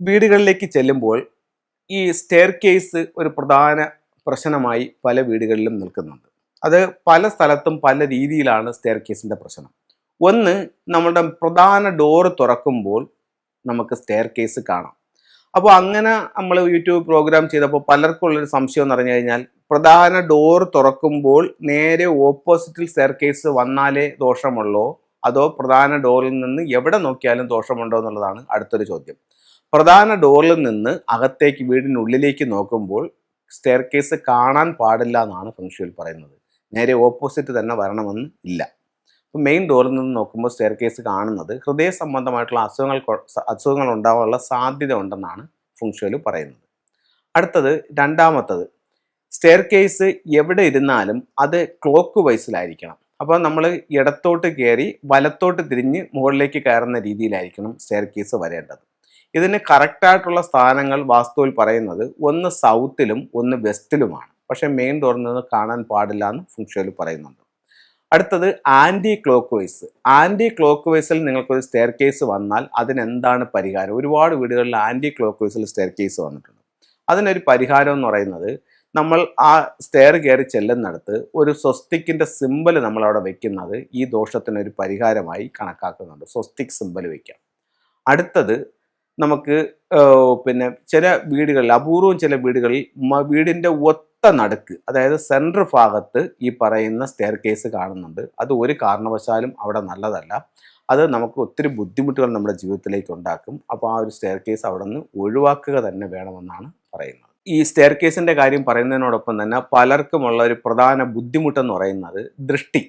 വീടുകളിലേക്ക് ചെല്ലുമ്പോൾ ഈ സ്റ്റെയർ കേസ് ഒരു പ്രധാന പ്രശ്നമായി പല വീടുകളിലും നിൽക്കുന്നുണ്ട്. അത് പല സ്ഥലത്തും പല രീതിയിലാണ് സ്റ്റെയർ കേസിന്റെ പ്രശ്നം. ഒന്ന് നമ്മുടെ പ്രധാന ഡോറ് തുറക്കുമ്പോൾ നമുക്ക് സ്റ്റെയർ കേസ് കാണാം. അപ്പോൾ അങ്ങനെ നമ്മൾ യൂട്യൂബ് പ്രോഗ്രാം ചെയ്തപ്പോൾ പലർക്കും ഉള്ളൊരു സംശയം എന്ന് പറഞ്ഞു കഴിഞ്ഞാൽ പ്രധാന ഡോർ തുറക്കുമ്പോൾ നേരെ ഓപ്പോസിറ്റിൽ സ്റ്റെയർ കേസ് വന്നാലേ ദോഷമുള്ളോ? അതോ പ്രധാന ഡോറിൽ നിന്ന് എവിടെ നോക്കിയാലും ദോഷമുണ്ടോ എന്നുള്ളതാണ് അടുത്തൊരു ചോദ്യം. പ്രധാന ഡോറിൽ നിന്ന് അകത്തേക്ക് വീടിനുള്ളിലേക്ക് നോക്കുമ്പോൾ സ്റ്റെയർ കേസ് കാണാൻ പാടില്ല എന്നാണ് ഫംഗ്ഷനിൽ പറയുന്നത്. നേരെ ഓപ്പോസിറ്റ് തന്നെ വരണമെന്ന് ഇല്ല. അപ്പോൾ മെയിൻ ഡോറിൽ നിന്ന് നോക്കുമ്പോൾ സ്റ്റെയർ കേസ് കാണുന്നത് ഹൃദയ സംബന്ധമായിട്ടുള്ള അസുഖങ്ങൾ അസുഖങ്ങൾ ഉണ്ടാവാനുള്ള സാധ്യത ഉണ്ടെന്നാണ് ഫുങ്ഷുവൽ പറയുന്നത്. അടുത്തത് രണ്ടാമത്തത് സ്റ്റെയർ കേസ് എവിടെ ഇരുന്നാലും അത് ക്ലോക്ക് വൈസിലായിരിക്കണം അപ്പോൾ നമ്മൾ ഇടത്തോട്ട് കയറി വലത്തോട്ട് തിരിഞ്ഞ് മുകളിലേക്ക് കയറുന്ന രീതിയിലായിരിക്കണം സ്റ്റെയർ കേസ് വരേണ്ടത്. ഇതിന് കറക്റ്റായിട്ടുള്ള സ്ഥാനങ്ങൾ വാസ്തുവിൽ പറയുന്നത് ഒന്ന് സൗത്തിലും ഒന്ന് വെസ്റ്റിലുമാണ്. പക്ഷേ മെയിൻ തുറന്നത് കാണാൻ പാടില്ല എന്ന് ഫുങ്ഷയിൽ പറയുന്നുണ്ട്. അടുത്തത് anti clock wise anti clock വൈസിൽ നിങ്ങൾക്കൊരു സ്റ്റെയർ കേസ് വന്നാൽ അതിനെന്താണ് പരിഹാരം? ഒരുപാട് വീടുകളിൽ ആന്റി ക്ലോക്ക് വൈസിൽ സ്റ്റെയർ കേസ് വന്നിട്ടുണ്ട്. അതിനൊരു പരിഹാരം എന്ന് പറയുന്നത് നമ്മൾ ആ സ്റ്റെയർ കയറി ചെല്ലുന്നിടത്ത് ഒരു സ്വസ്തിക്കിന്റെ സിമ്പൽ നമ്മൾ അവിടെ വെക്കുന്നത് ഈ ദോഷത്തിനൊരു പരിഹാരമായി കണക്കാക്കുന്നുണ്ട്. സ്വസ്തിക് സിമ്പൽ വയ്ക്കാം അടുത്തത് നമുക്ക് പിന്നെ ചില വീടുകളിൽ അപൂർവം ചില വീടുകളിൽ വീടിന്റെ ഒത്ത നടുക്ക് അതായത് സെൻട്രൽ ഭാഗത്ത് ഈ പറയുന്ന സ്റ്റെയർ കേസ് കാണുന്നുണ്ട്. അത് ഒരു കാരണവശാലും അവിടെ നല്ലതല്ല. അത് നമുക്ക് ഒത്തിരി ബുദ്ധിമുട്ടുകൾ നമ്മുടെ ജീവിതത്തിലേക്ക് ഉണ്ടാക്കും. അപ്പോൾ ആ ഒരു സ്റ്റെയർ കേസ് അവിടെ നിന്ന് ഒഴിവാക്കുക തന്നെ വേണമെന്നാണ് പറയുന്നത്. ഈ സ്റ്റെയർ കേസിന്റെ കാര്യം പറയുന്നതിനോടൊപ്പം തന്നെ പലർക്കുമുള്ള ഒരു പ്രധാന ബുദ്ധിമുട്ടെന്ന് പറയുന്നത് ദൃഷ്ടി.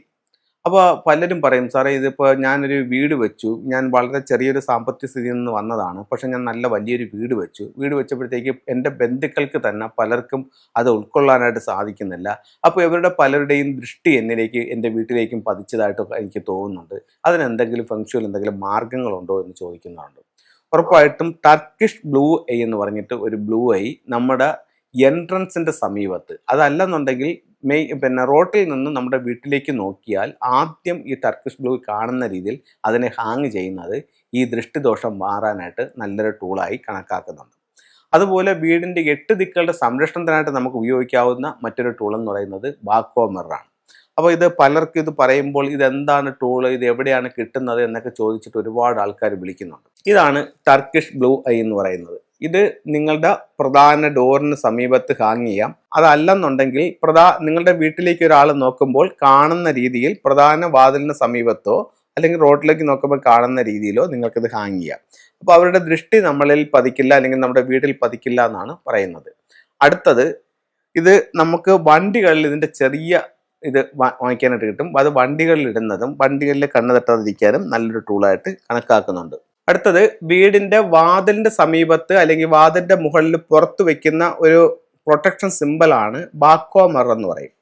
അപ്പോൾ പലരും പറയും സാറേ ഇതിപ്പോൾ ഞാനൊരു വീട് വെച്ചു. ഞാൻ വളരെ ചെറിയൊരു സാമ്പത്തിക സ്ഥിതിയിൽ നിന്ന് വന്നതാണ്. പക്ഷെ ഞാൻ നല്ല വലിയൊരു വീട് വെച്ചു. വീട് വെച്ചപ്പോഴത്തേക്ക് എന്റെ ബന്ധുക്കൾക്ക് തന്നെ പലർക്കും അത് ഉൾക്കൊള്ളാനായിട്ട് സാധിക്കുന്നില്ല. അപ്പോൾ ഇവരുടെ പലരുടെയും ദൃഷ്ടി എന്നിലേക്ക് എന്റെ വീട്ടിലേക്കും പതിച്ചതായിട്ട് എനിക്ക് തോന്നുന്നുണ്ട്. അതിനെന്തെങ്കിലും ഫംഗ്ഷനിൽ എന്തെങ്കിലും മാർഗങ്ങളുണ്ടോ എന്ന് ചോദിക്കുന്നുണ്ട്. ഉറപ്പായിട്ടും ടർക്കിഷ് ബ്ലൂ ഐ എന്ന് പറഞ്ഞിട്ട് ഒരു ബ്ലൂ ഐ നമ്മുടെ എൻട്രൻസിന്റെ സമീപത്ത്. അതല്ലെന്നുണ്ടെങ്കിൽ മെയ് പിന്നെ റോട്ടിൽ നിന്ന് നമ്മുടെ വീട്ടിലേക്ക് നോക്കിയാൽ ആദ്യം ഈ ടർക്കിഷ് ബ്ലൂ കാണുന്ന രീതിയിൽ അതിനെ ഹാങ് ചെയ്യുന്നത് ഈ ദൃഷ്ടിദോഷം മാറാനായിട്ട് നല്ലൊരു ടൂളായി കണക്കാക്കുന്നുണ്ട്. അതുപോലെ വീടിന്റെ എട്ട് ദിക്കുകളുടെ സംരക്ഷണത്തിനായിട്ട് നമുക്ക് ഉപയോഗിക്കാവുന്ന മറ്റൊരു ടൂൾ എന്ന് പറയുന്നത് ബാക്കോ മിററാണ് അപ്പോൾ ഇത് പലർക്കും ഇത് പറയുമ്പോൾ ഇതെന്താണ് ടൂൾ ഇത് എവിടെയാണ് കിട്ടുന്നത്? എന്നൊക്കെ ചോദിച്ചിട്ട് ഒരുപാട് ആൾക്കാർ വിളിക്കുന്നുണ്ട്. ഇതാണ് ടർക്കിഷ് ബ്ലൂ ഐ എന്ന് പറയുന്നത്. ഇത് നിങ്ങളുടെ പ്രധാന ഡോറിന് സമീപത്ത് ഹാങ് ചെയ്യാം. അതല്ലെന്നുണ്ടെങ്കിൽ പ്രധാ നിങ്ങളുടെ വീട്ടിലേക്ക് ഒരാൾ നോക്കുമ്പോൾ കാണുന്ന രീതിയിൽ പ്രധാന വാതിലിന് സമീപത്തോ അല്ലെങ്കിൽ റോഡിലേക്ക് നോക്കുമ്പോൾ കാണുന്ന രീതിയിലോ നിങ്ങൾക്കിത് ഹാങ് ചെയ്യാം. അപ്പോൾ അവരുടെ ദൃഷ്ടി നമ്മളിൽ പതിക്കില്ല അല്ലെങ്കിൽ നമ്മുടെ വീട്ടിൽ പതിക്കില്ല എന്നാണ് പറയുന്നത്. അടുത്തത് ഇത് നമുക്ക് വണ്ടികളിൽ ഇതിന്റെ ചെറിയ ഇത് വാങ്ങിക്കാനായിട്ട് കിട്ടും. അത് വണ്ടികളിൽ ഇടുന്നതും വണ്ടികളിൽ കണ്ണ് തട്ടാതിരിക്കാനും നല്ലൊരു ടൂളായിട്ട് കണക്കാക്കുന്നുണ്ട്. അടുത്തത് വീടിന്റെ വാതിലിന്റെ സമീപത്ത് അല്ലെങ്കിൽ വാതിലിന്റെ മുകളിൽ പുറത്ത് വെക്കുന്ന ഒരു പ്രൊട്ടക്ഷൻ സിമ്പലാണ് ബാക്കോമർ എന്ന് പറയും.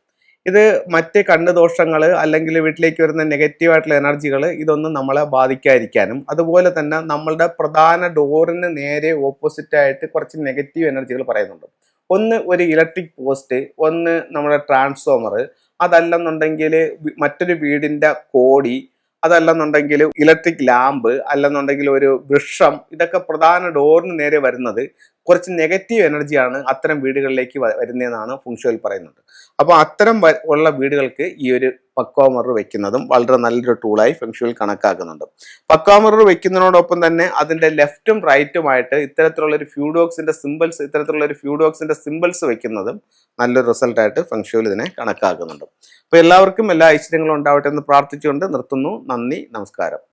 ഇത് മറ്റ് കണ്ണുദോഷങ്ങൾ അല്ലെങ്കിൽ വീട്ടിലേക്ക് വരുന്ന നെഗറ്റീവ് ആയിട്ടുള്ള എനർജികൾ ഇതൊന്നും നമ്മളെ ബാധിക്കാതിരിക്കാനും അതുപോലെ തന്നെ നമ്മളുടെ പ്രധാന ഡോറിന് നേരെ ഓപ്പോസിറ്റായിട്ട് കുറച്ച് നെഗറ്റീവ് എനർജികൾ പറയുന്നുണ്ട്. ഒന്ന് ഒരു ഇലക്ട്രിക് പോസ്റ്റ് ഒന്ന് നമ്മുടെ ട്രാൻസ്ഫോമർ. അതല്ലെന്നുണ്ടെങ്കിൽ മറ്റൊരു വീടിന്റെ കോടി അതല്ലെന്നുണ്ടെങ്കിൽ ഇലക്ട്രിക് ലാമ്പ് അല്ലെന്നുണ്ടെങ്കിൽ ഒരു വൃക്ഷം ഇതൊക്കെ പ്രധാന ഡോറിന് നേരെ വരുന്നത് കുറച്ച് നെഗറ്റീവ് എനർജിയാണ് അത്തരം വീടുകളിലേക്ക് വരുന്നതെന്നാണ് ഫുങ്ഷുവൽ പറയുന്നത്. അപ്പോൾ അത്തരം ഉള്ള വീടുകൾക്ക് ഈ ഒരു പക്വാമറർ വെക്കുന്നതും വളരെ നല്ലൊരു ടൂളായി ഫെങ്ഷുവൽ കണക്കാക്കുന്നുണ്ട്. പക്വാമറർ വെക്കുന്നതിനോടൊപ്പം തന്നെ അതിന്റെ ലെഫ്റ്റും റൈറ്റുമായിട്ട് ഇത്തരത്തിലുള്ള ഒരു ഫ്യൂഡോക്സിന്റെ സിമ്പിൾസ് ഇത്തരത്തിലുള്ള ഒരു ഫ്യൂഡോക്സിന്റെ സിമ്പിൾസ് വെക്കുന്നതും നല്ലൊരു റിസൾട്ടായിട്ട് ഫെങ്ഷുവൽ ഇതിനെ കണക്കാക്കുന്നുണ്ട്. അപ്പോൾ എല്ലാവർക്കും എല്ലാ ഐശ്വര്യങ്ങളും ഉണ്ടാവട്ടെ എന്ന് പ്രാർത്ഥിച്ചുകൊണ്ട് നിർത്തുന്നു. നന്ദി നമസ്കാരം.